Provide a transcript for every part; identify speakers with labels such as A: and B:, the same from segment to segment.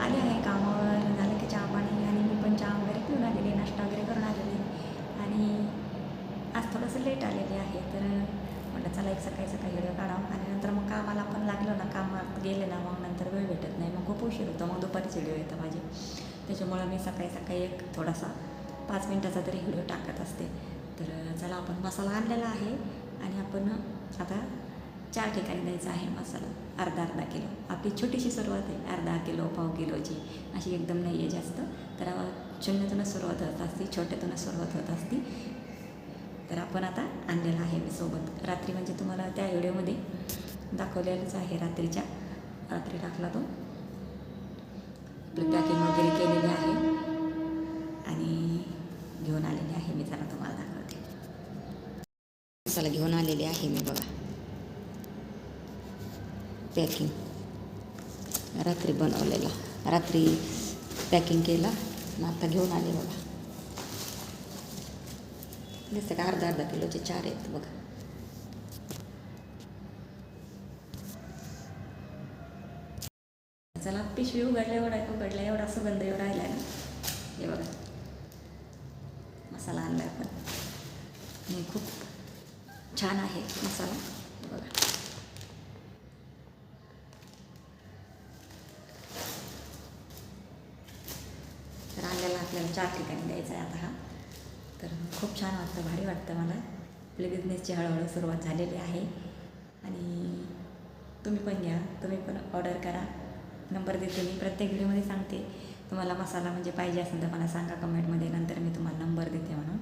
A: आले आहे कामावर झालं की चहा पाणी आणि मी पण चहा वगैरे पिऊन आलेली आहे, नाश्ता वगैरे करून आलेली आहे. आणि आज थोडंसं लेट आलेली आहे तर म्हटलं चला एक सकाळी सकाळी व्हिडिओ काढावं. आणि नंतर मग कामाला पण लागलो ना कामात गेले ना मग नंतर वेळ भेटत नाही. मग खूप उशीर होतो मग दुपारीच व्हिडिओ येतं माझे. त्याच्यामुळं मी सकाळी सकाळी एक थोडासा पाच मिनटाचा तरी व्हिडिओ टाकत असते. तर चला आपण मसाला आणलेला आहे आणि आपण आता चार ठिकाणी द्यायचा आहे मसाला. अर्धा अर्धा किलो. आपली छोटीशी सुरुवात आहे. अर्धा किलो पाव किलोची. अशी एकदम नाही आहे जास्त. तर शून्यातूनच सुरुवात होत असती छोट्यातूनच सुरुवात होत असती. तर आपण आता आणलेला आहे मी सोबत. रात्री म्हणजे तुम्हाला त्या व्हिडिओमध्ये दाखवलेलंच आहे रात्रीच्या. रात्री टाकला तो. आपली पॅकिंग वगैरे केलेली आहे. आणि घेऊन आलेली आहे मी. जरा तुम्हाला दाखवते. मसाला घेऊन आलेली आहे मी बघा. पॅकिंग रात्री बनवलेला. रात्री पॅकिंग केला आणि आता घेऊन आले बघा. दिसतं का अर्धा अर्धा किलोचे चार आहेत बघा. चला पिशवी उघडल्या एवढा उघडल्या एवढा सुगंध एवढा राहिला ना. हे बघा. मसाला आणला आपण. आणि खूप छान आहे मसाला. बघा तर आणलेला आपल्याला चार ठिकाणी द्यायचा आहे आता हा. तर खूप छान वाटतं भारी वाटतं मला. आपल्या बिझनेसची हळूहळू सुरुवात झालेली आहे. आणि तुम्ही पण घ्या तुम्ही पण ऑर्डर करा. नंबर देते मी प्रत्येक व्हिडिओमध्ये सांगते. तुम्हाला मसाला म्हणजे पाहिजे असेल तर मला सांगा कमेंटमध्ये नंतर मी तुम्हाला नंबर देते म्हणून.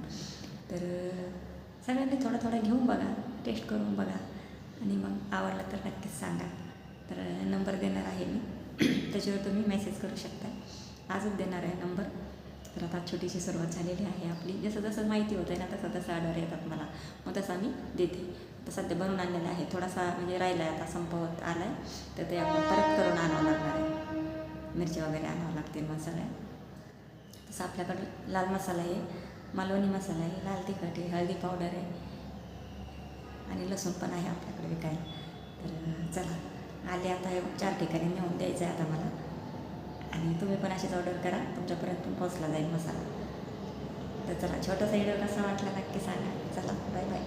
A: तर सगळ्यांनी थोडं थोडं घेऊन बघा टेस्ट करून बघा. आणि मग आवडलं तर नक्कीच सांगा. तर नंबर देणार आहे मी. त्याच्यावर तुम्ही मेसेज करू शकता. आजच देणार आहे नंबर तर आता छोटीशी सुरुवात झालेली आहे आपली. जसं जसं माहिती होतं ना तसं तसं ऑर्डर येतात मला. मग तसं मी देते. तर सध्या बनवून आणलेलं आहे. थोडासा म्हणजे राहिला आहे आता संपवत आला आहे तर ते आपण परत करून आणावं लागणार आहे. मिरची वगैरे आणावं लागतील मसाला तसं आपल्याकडं लाल मसाला आहे मालवणी मसाला आहे लाल तिखट आहे हळदी पावडर आहे. आणि लसूण पण आहे आपल्याकडे विकायला. तर चला. आले आता हे चार ठिकाणी नेऊन द्यायचं आहे आता मला. आणि तुम्ही पण अशीच ऑर्डर करा. तुमच्यापर्यंत पोहोचला जाईल मसाला. तर चला छोटासा व्हिडिओ कसा वाटला नक्की सांगा. चला बाय बाय